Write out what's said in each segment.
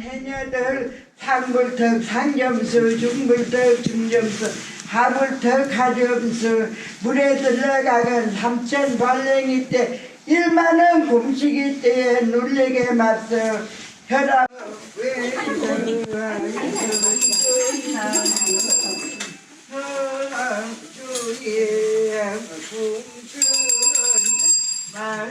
해녀들 상불턱 상점수 중불턱 중점수 하불턱 하점수 물에 들러가건 삼천 발랭이 때 일만원 곰식이 때에 놀래게 맞서 혈압 왜 주의 말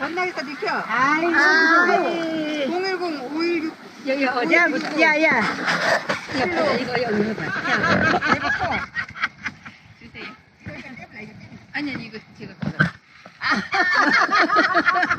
이거 전화해서 니켜. 아이고, 010 516 여기 어디야? 야, 야. 이거, 이거, 여기 해봐. 주세요. 아니 아니 이거 제가 받아.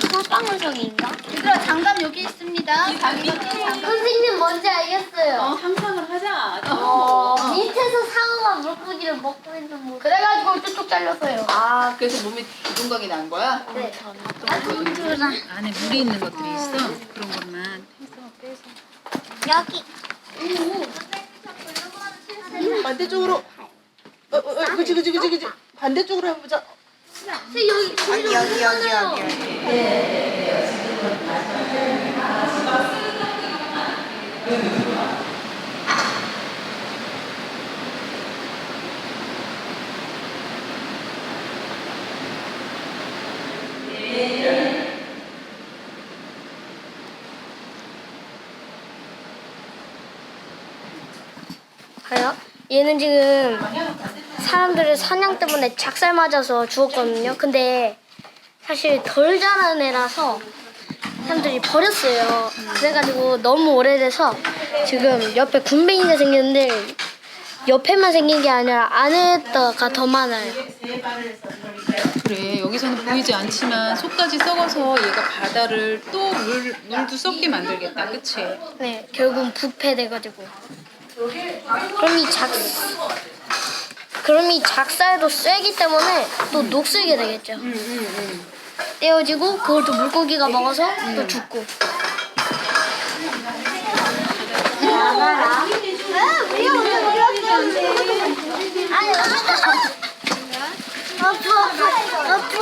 사방울성인가? 얘들아 장갑 여기 있습니다. 자기가 장갑. 선생님 뭔지 알겠어요. 어 상상을 하자. 어, 밑에서 상어가 물고기를 먹고 있는 모습. 그래가지고 뚝뚝 잘렸어요. 아 그래서 몸에 부동각이 난 거야? 네. 안에 물이 있는 것들이 있어. 그런 것만. 여기. 반대쪽으로. 어, 어, 어, 그치, 그치, 그치, 그치. 반대쪽으로 해보자. 여기 여기 여기 여기 여기. 봐요. 얘는 지금 사람들의 사냥 때문에 작살 맞아서 죽었거든요. 근데 사실 덜 자란 애라서 사람들이 버렸어요. 그래가지고 너무 오래돼서 지금 옆에 군뱅이가 생겼는데 옆에만 생긴 게 아니라 안에다가 더 많아요. 그래 여기서는 보이지 않지만 속까지 썩어서 얘가 바다를 또 물, 물도 썩게 만들겠다. 그치? 네, 결국은 부패돼가지고. 그럼 이 작, 그럼 이 작살도 쎄기 때문에 또 녹슬게 되겠죠. 떼어지고 그걸 또 물고기가 먹어서 또 죽고. 아프 아프 아프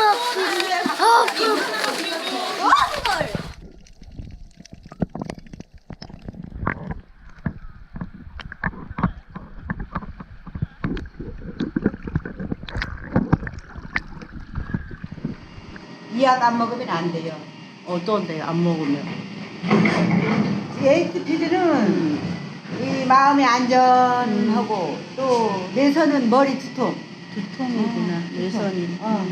아프 아프 이 약 안 먹으면 안 돼요. 어떤데, 안 먹으면? 에이스피드는 이 마음의 안전하고 또 내선은 머리 두통. 두통이구나, 내선이. 어.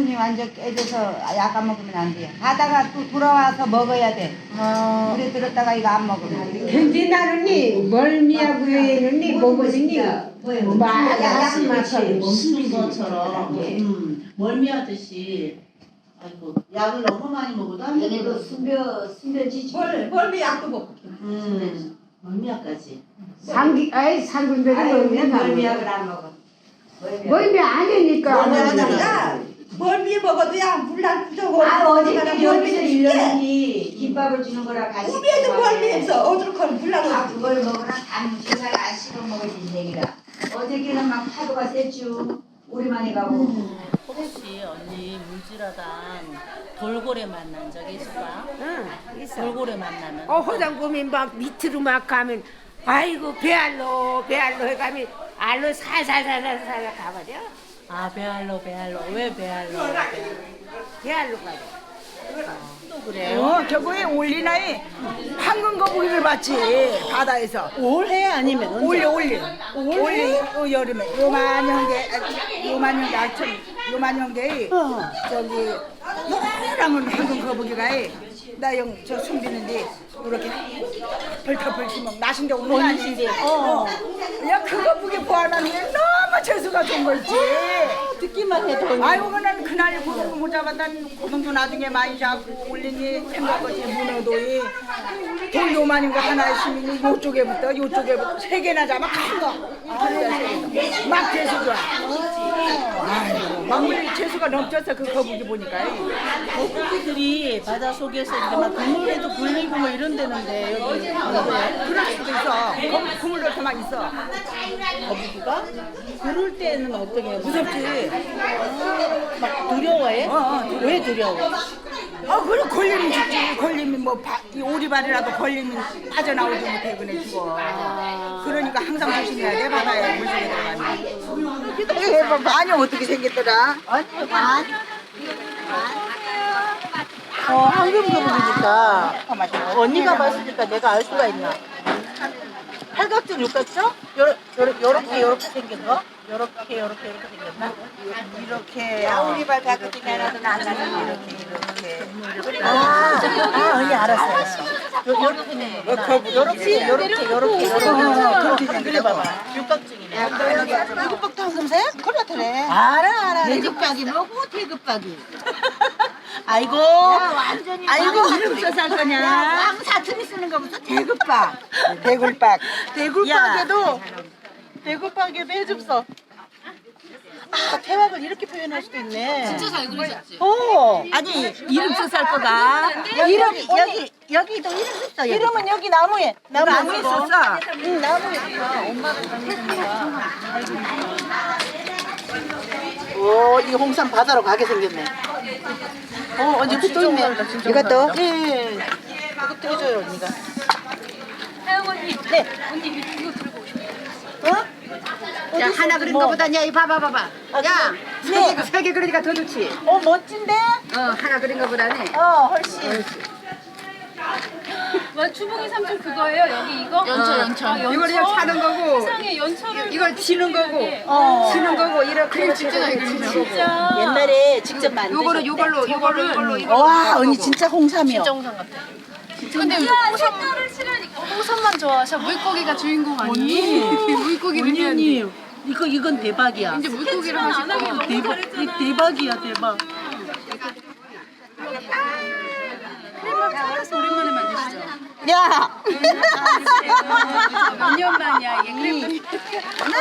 두통이 완전 깨져서 약 안 먹으면 안 돼요. 가다가 또 돌아와서 먹어야 돼. 아, 물에 들었다가 이거 안 먹으면 안 돼. 견디나는니 멀미하고 해는니 먹으시니 약 맛이 숨는 것처럼. 음, 멀미하듯이. 아이고 약을 너무 많이 먹어도 안 되고 숨벼 숨벼지지. 멀미 약도 먹고. 음, 멀미약까지. 상기 아이 상군들이 먹으면 멀미약을 안 먹어. 멀미 아니니까 멀미하잖아. 멀미 먹어도 약 물난 부족고. 아 어저께 여기서 일러니? 김밥을 주는 거랑 같이 우리에도 멀미해서 어저께 물난 아 그걸 먹으라. 단 주사를 안 씹어 먹어야지 얘기라. 어저께는 막 파도가 셌죠. 오랜만에 가고. 혹시 언니 물질하다 돌고래 만난 적 있을까? 응, 있어. 돌고래 만나는 어, 화장품이 막 밑으로 막 가면, 아이고, 배알로, 배알로 해가면, 알로 살살살살살 가버려. 아 배알로 배알로. 왜 배알로? 배알로 가버려. 또 그래요? 어, 저거에 올리나이? 황금 거북이를 봤지 바다에서. 올해 아니면 언제? 올리 올리 올리 어, 여름에. 요만한 게 요만한 게 아침 요만한 게 저기 노랑은 황금 거북이가 나영 저 숨기는데 이렇게 벌떡벌떡 나신 게 오는 거 아니지? 어. 야 그거 보게 보아하니 너무 재수가 좋은 거지. 듣기만 해도. 아이고 그는 그날 고등도 못 잡았다니 고등도 나중에 많이 잡고 올리니 생각하지 문어도이. 돌 요만한 거 하나 있으면 요쪽에부터 요쪽에부터 세 개나 잡아 큰거. 막 재수 좋아 아이고 막물이 재수가 넘쳐서 그 거북이 보니까 거북이들이 바다 속에서 이렇게 막 그물에도 굴리고 뭐 이런 데는데 여기 그럴 수도 있어. 거북이 그물 넣고만 있어. 거북이가? 그럴 때는 어떻게 해요? 무섭지. 막 두려워해? 어, 어, 왜 두려워? 아 그래 걸리면 죽지. 걸리면 뭐 바, 이 오리발이라도 걸리면 빠져나오지 못해 그네 죽어. 그러니까 항상 조심해야 돼 바다에 물속에 들어가면 해봐 많이 어떻게 생겼더라 어, 황금 거북이니까 언니가 봤으니까 내가 알 수가 있나? 팔각정, 육각정? 요렇게 요렇게 생긴 거? 요렇게 요렇게 요렇게 생겼나? 이렇게. 작은 게 하나도 안 나는 이렇게 이렇게. 아, 아 언니 알았어 알았어 요, 요렇게 요렇게 요렇게. 요렇게 요렇게. 요렇게 그래 봐봐. 육각정이네. 이것밖에 황금색? 그래 그래. 알아 알아 대급박이 뭐고 대급박이? 아이고. 완전히 아이고. 이름 써서 할 거냐? 왕 사투리 쓰는 거 무슨 대굴박. 대굴박. 대굴박에도 대굴박에도 해줍서. 아 태왕을 이렇게 표현할 수도 있네. 진짜 잘 그리셨지? 어. 아니 이름 써서 할 거다. 이름 여기 여기도 이름 여기. 이름은 여기 나무에 나무에 나무에. 썼어. 응 나무에 쓰고. 엄마가 오, 이 홍삼 바다로 가게 생겼네. 어, 언제 또 있네. 이것도? 예. 이것도 해줘요, 언니가. 하영 언니. 네. 언니 이거 오셔. 어? 야 하나 그린 거보다 야이 봐봐 봐봐. 야 네. 세개 그리니까 더 좋지. 어, 멋진데? 어 하나 그린 거보다는. 어, 훨씬. 와 주봉이 삼촌 그거예요? 여기 이거? 연철 연철. 아, 연철. 이걸 그냥 사는 거고. 세상에 연철을 이걸 치는 거고. 어. 치는 거고 이렇게 진짜. 진짜. 옛날에 직접 만든. 요거를 요걸로 요걸로 요걸로. 와, 언니 진짜 홍삼이요. 진짜 홍삼 같아. 근데 홍삼을 싫으니까 홍삼만 좋아하셔. 물고기가 주인공 아니? 물고기를 해야 돼. 언니, 이거, 이건 대박이야. 이제 물고기를 하실 거예요. 대박, 이 대박이야, 대박. 오랜만에 만드시죠? 야! 몇년 만이야 이게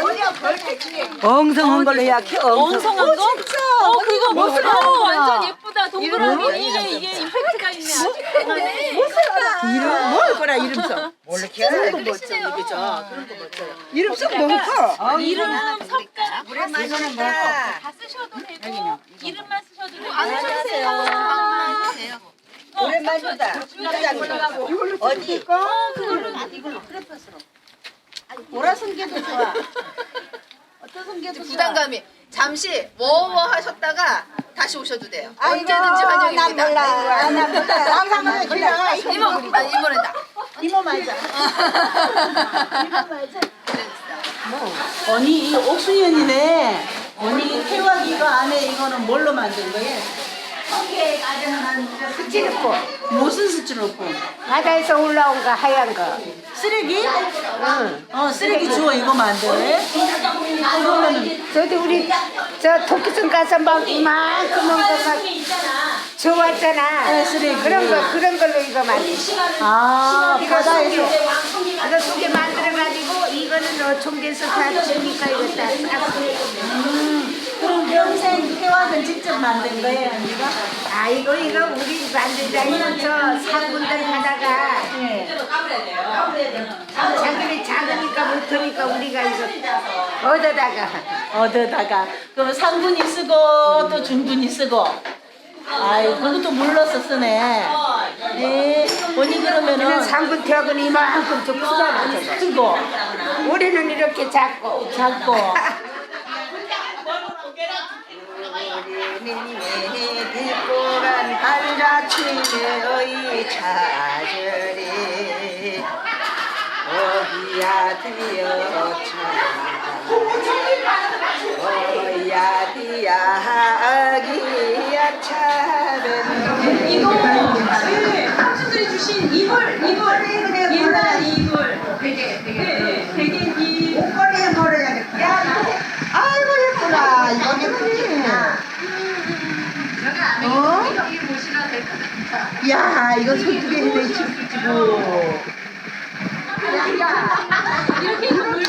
그래도 엉성한 걸로 해야 키 엉성. 엉성한 거? 어 그거 멋있어. 완전 예쁘다. 동그라미. 이게 이게 임팩트가 있네 이름 뭘 거라 이름 써. 잘 그리시네요. 이름 써? 뭐고? 이름 석자 오랜만에 다 쓰셔도 되고 이름만 쓰셔도 되고. 안 쓰셔도 돼요 오랜만이다. 어디? 어, 그걸로, 이걸로 크레파스로. 보라 성게도 좋아. 어떤 성게도 좋아. 부담감이 잠시 워워 하셨다가 다시 오셔도 돼요. 아이고, 언제든지 환영입니다. 난 몰라. 난 몰라. 항상 그냥 이모, 아, 이모는다. 이모 맞아. 이모 맞아. 언니 이 옥수연이네. 언니 태왕 이거 안에 이거는 뭘로 만든 거예요? 스티로폼. 무슨 수치로품? 바다에서 올라온 거 하얀 거. 쓰레기? 응. 어 쓰레기 주워 이거 만드네. 그러면은 저도 우리 저 도쿄선 가서 막 이만큼한 거막 좋았잖아. 네, 쓰레기. 그런 거 그런 걸로 이거 만들지. 아 이거 바다에서 속에 이거 속에 만들어 가지고 이거는 어 총계에서 다 주니까 이거 다. 싸고. 그럼 평생 태왕은 직접 만든 거예요 언니가? 아이고 이거 우리 만들자면 저 상군들 하다가. 자기네 작으니까 못하니까 우리가 이거 얻어다가. 얻어다가. 그럼 상군이 쓰고 또 중군이 쓰고. 아이 그것도 물러서 쓰네. 네. 언니 그러면은 상군 태하고는 이만큼 좀 저거. 쓰고 우리는 이렇게 작고. 작고. 뒷고란 발자취의 찾으리 어디야 드여 어야 디야 어기야 차는 이거 삼촌들이 주신 이불 이불. 옛날 이불. 되게 되게 되게 이 목걸이에 걸어야겠다 야 이거 아이고 예쁘다 이거 예쁘지 어? 여기 보시면 될 것 같아요. 야 이거 손두개 해도 지고 이렇게 물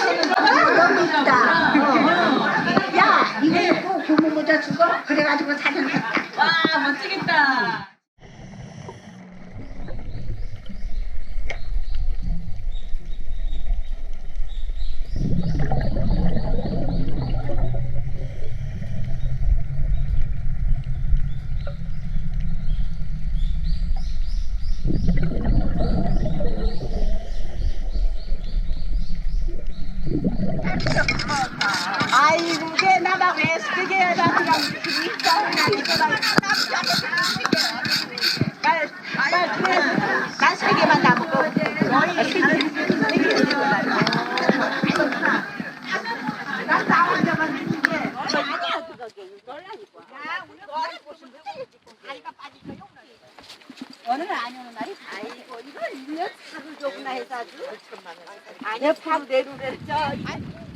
너무 이쁘다 어. 야 이거 꼭 고무 모자 주고 그래가지고 사진 했다 와 멋지겠다. 아이고 걔 나막 왜 그게 나가 난세 개만 남고 옆으로 내루래 저따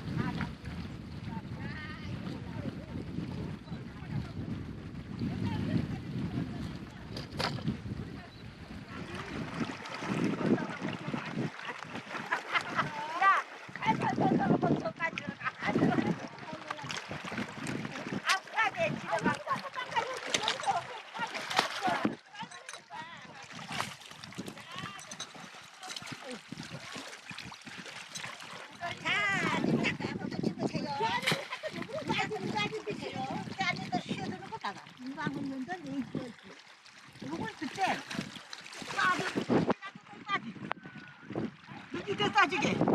지게.